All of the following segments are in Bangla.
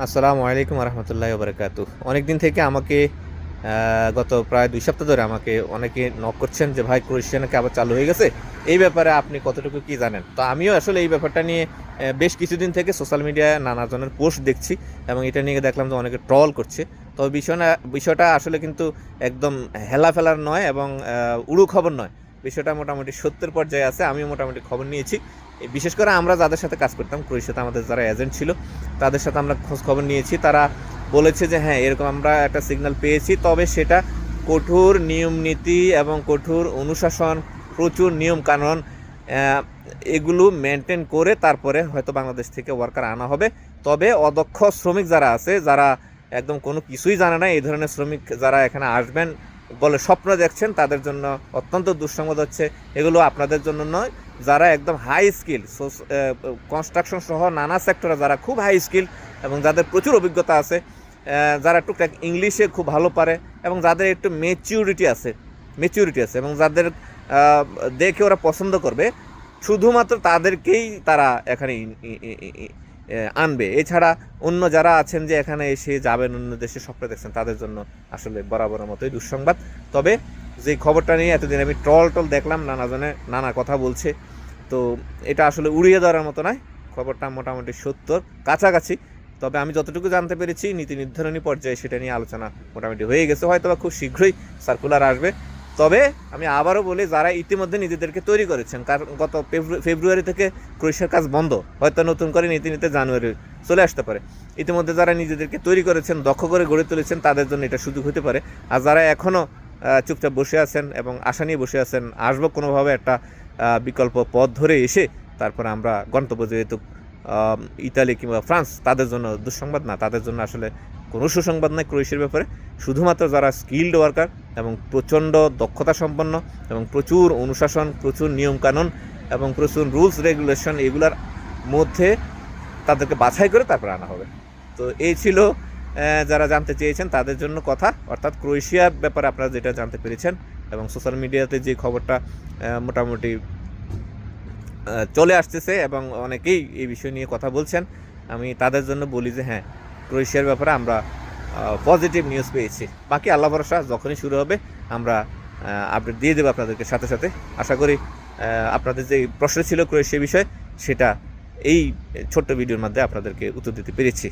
আসসালামু আলাইকুম রহমতুল্লাহ বরকাত অনেক দিন থেকে আমাকে গত প্রায় দুই সপ্তাহ ধরে আমাকে অনেকে নক করছেন যে, ভাই ক্রোয়েশিয়ানকে আবার চালু হয়ে গেছে? এই ব্যাপারে আপনি কতটুকু কি জানেন? তো আমিও আসলে এই ব্যাপারটা নিয়ে বেশ কিছুদিন থেকে সোশ্যাল মিডিয়ায় নানা জনের পোস্ট দেখছি এবং এটা নিয়ে দেখলাম যে অনেকে ট্রল করছে। তবে বিষয়টা বিষয়টা আসলে কিন্তু একদম হেলা ফেলার নয় এবং উড়ু খবর নয়। বিষয়টা মোটামুটি সত্যের পর্যায়ে আছে, আমিও মোটামুটি খবর নিয়েছি। বিশেষ করে আমরা যাদের সাথে কাজ করতাম, ক্রোয়েশিয়াতে আমাদের যারা এজেন্ট ছিল, তাদের সাথে আমরা খোঁজ খবর নিয়েছি। তারা বলেছে যে হ্যাঁ এরকম আমরা একটা সিগন্যাল পেয়েছি। তবে সেটা কঠোর নিয়ম নীতি এবং কঠোর অনুশাসন, প্রচুর নিয়ম কানুন এগুলো মেনটেন করে তারপরে হয়তো বাংলাদেশ থেকে ওয়ার্কার আনা হবে। তবে অদক্ষ শ্রমিক যারা আছে, যারা একদম কোনো কিছুই জানে না, এই ধরনের শ্রমিক যারা এখানে আসবেন বলে স্বপ্ন দেখছেন, তাদের জন্য অত্যন্ত দুঃসংবাদ হচ্ছে। এগুলো আপনাদের জন্য নয় যারা একদম হাই স্কিল কনস্ট্রাকশন সহ নানা সেক্টরে যারা খুব হাই স্কিল এবং যাদের প্রচুর অভিজ্ঞতা আছে যারা টুকটাক ইংলিশে খুব ভালো পারে এবং যাদের একটু মেচিউরিটি আছে মেচিউরিটি আছে এবং যাদের দেখে ওরা পছন্দ করবে, শুধুমাত্র তাদেরকেই তারা এখানে আনবে। এছাড়া অন্য যারা আছেন যে এখানে এসে যাবেন, অন্য দেশে স্বপ্ন দেখছেন, তাদের জন্য আসলে বরাবরের মতোই দুঃসংবাদ। তবে যে খবরটা নিয়ে এতদিন আমি ট্রল টল দেখলাম, নানা জনে, নানা কথা বলছে। তো এটা আসলে উড়িয়ে দেওয়ার মতো নয়, খবরটা মোটামুটি সত্তর, কাছাকাছি। তবে আমি যতটুকু জানতে পেরেছি, নীতি নির্ধারণী পর্যায়ে সেটা নিয়ে আলোচনা মোটামুটি হয়ে গেছে হয়তো বা খুব শীঘ্রই সার্কুলার আসবে। তবে আমি আবারও বলি, যারা ইতিমধ্যে নিজেদেরকে তৈরি করেছেন, কারণ গত ফেব্রু- ফেব্রুয়ারি থেকে ক্রোয়েশিয়ার কাজ বন্ধ, হয়তো নতুন করে নীতি নিতে জানুয়ারি চলে আসতে পারে। ইতিমধ্যে যারা নিজেদেরকে তৈরি করেছেন, দক্ষ করে গড়ে তুলেছেন, তাদের জন্য এটা সুযোগ হতে পারে। আর যারা এখনও চুপচাপ বসে আছেন এবং আশা নিয়ে বসে আছেন। আসব কোনোভাবে একটা বিকল্প পথ ধরে এসে তারপরে আমরা গন্তব্য যেহেতু ইতালি কিংবা ফ্রান্স, তাদের জন্য দুঃসংবাদ না, তাদের জন্য আসলে কোনো সুসংবাদ নাই ক্রোয়েশিয়ার ব্যাপারে। শুধুমাত্র যারা স্কিল্ড ওয়ার্কার এবং প্রচণ্ড দক্ষতা সম্পন্ন এবং প্রচুর অনুশাসন, প্রচুর নিয়মকানুন এবং প্রচুর রুলস রেগুলেশন এগুলার মধ্যে তাদেরকে বাছাই করে তারপর আনা হবে। তো এই ছিল যারা জানতে চেয়েছেন তাদের জন্য কথা। অর্থাৎ ক্রোয়েশিয়ার ব্যাপারে আপনারা যেটা জানতে পেরেছেন এবং সোশ্যাল মিডিয়াতে যে খবরটা মোটামুটি চলে আসতেছে এবং অনেকেই এই বিষয় নিয়ে কথা বলছেন, আমি তাদের জন্য বলি যে হ্যাঁ ক্রোয়েশিয়ার ব্যাপারে আমরা পজিটিভ নিউজ পেয়েছি। বাকি আল্লাহ ভরসা, যখনই শুরু হবে, আমরা আপডেট দিয়ে দেবো আপনাদেরকে সাথে সাথে। আশা করি আপনাদের যে প্রশ্ন ছিল ক্রোয়েশিয়া বিষয়ে, সেটা এই ছোট্ট ভিডিওর মধ্যে আপনাদেরকে উত্তর দিতে পেরেছি।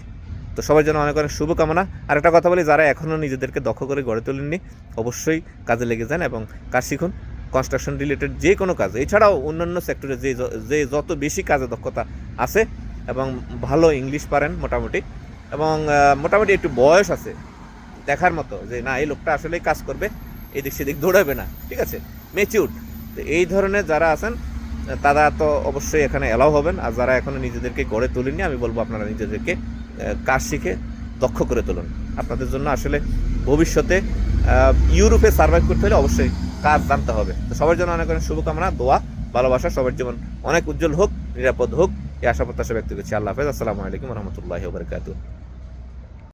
তো সবার জন্য অনেক অনেক শুভকামনা। আর একটা কথা বলি, যারা এখনও নিজেদেরকে দক্ষ করে গড়ে তোলেননি, অবশ্যই কাজে লেগে যান এবং কাজ শিখুন। কনস্ট্রাকশন রিলেটেড যে কোনো কাজ, এছাড়াও অন্যান্য সেক্টরে যে যে যত বেশি কাজে দক্ষতা আছে এবং ভালো ইংলিশ পারেন মোটামুটি, এবং মোটামুটি একটু বয়স আছে, দেখার মতো যে না, এই লোকটা আসলেই কাজ করবে, এদিক সেদিক দৌড়াবে না, ঠিক আছে? মেচিউর তো এই ধরনের যারা আছেন, তারা তো অবশ্যই এখানে অ্যালাউ হবেন, আর যারা এখনও নিজেদেরকে গড়ে তোলেননি, আমি বলব আপনারা নিজেদেরকে কাজ শিখে দক্ষ করে তুলুন। আপনাদের জন্য আসলে ভবিষ্যতে ইউরোপে সার্ভাইভ করতে হলে অবশ্যই কাজ জানতে হবে। তো সবার জন্য অনেক অনেক শুভকামনা, দোয়া, ভালোবাসা, সবার জীবন অনেক উজ্জ্বল হোক, নিরাপদ হোক, এই আশা প্রত্যাশা ব্যক্ত করছি। আল্লাহ হাফেজ, আসসালামু আলাইকুম রহমতুল্লাহ